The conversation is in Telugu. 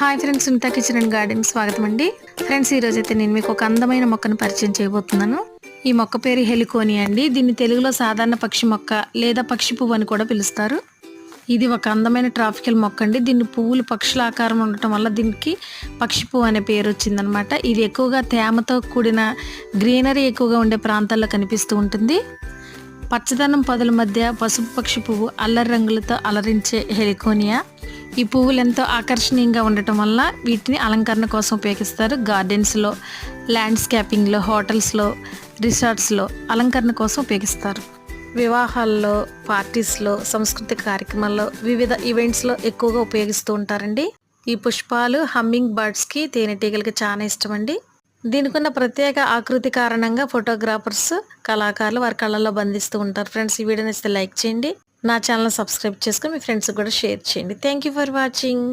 Hi friends Sunitha kitchen and garden స్వాగతం అండి ఫ్రెండ్స్ ఈరోజు అయితే నేను మీకు ఒక అందమైన మొక్కను పరిచయం చేయబోతున్నాను. ఈ మొక్క పేరు హెలికోని అండి. దీన్ని తెలుగులో సాధారణ పక్షి మొక్క లేదా పక్షి పువ్వు అని కూడా పిలుస్తారు. ఇది ఒక అందమైన ట్రాఫికల్ మొక్క అండి. దీన్ని పువ్వులు పక్షుల ఆకారం ఉండటం వల్ల దీనికి పక్షి పువ్వు అనే పేరు వచ్చిందనమాట. ఇది ఎక్కువగా తేమతో కూడిన గ్రీనరీ ఎక్కువగా ఉండే ప్రాంతాల్లో కనిపిస్తూ ఉంటుంది. పచ్చదనం పొదల మధ్య పసుపు పక్షి పువ్వు అల్లరి రంగులతో అలరించే హెలికోనియా. ఈ పువ్వులు ఎంతో ఆకర్షణీయంగా ఉండటం వల్ల వీటిని అలంకరణ కోసం ఉపయోగిస్తారు. గార్డెన్స్లో ల్యాండ్స్కేపింగ్లో హోటల్స్లో రిసార్ట్స్లో అలంకరణ కోసం ఉపయోగిస్తారు. వివాహాల్లో పార్టీస్లో సాంస్కృతిక కార్యక్రమాల్లో వివిధ ఈవెంట్స్లో ఎక్కువగా ఉపయోగిస్తూ ఉంటారండి. ఈ పుష్పాలు హమ్మింగ్ బర్డ్స్కి తేనెటీగలకి చాలా ఇష్టం అండి దీనికున్న ప్రత్యేక ఆకృతి కారణంగా ఫోటోగ్రాఫర్స్ కళాకారులు వారి కళ్ళల్లో బంధిస్తూ ఉంటారు. ఫ్రెండ్స్ ఈ వీడియోని ఇస్తే లైక్ చేయండి. నా ఛానల్ సబ్స్క్రైబ్ చేసుకొని మీ ఫ్రెండ్స్కి కూడా షేర్ చేయండి. Thank you for watching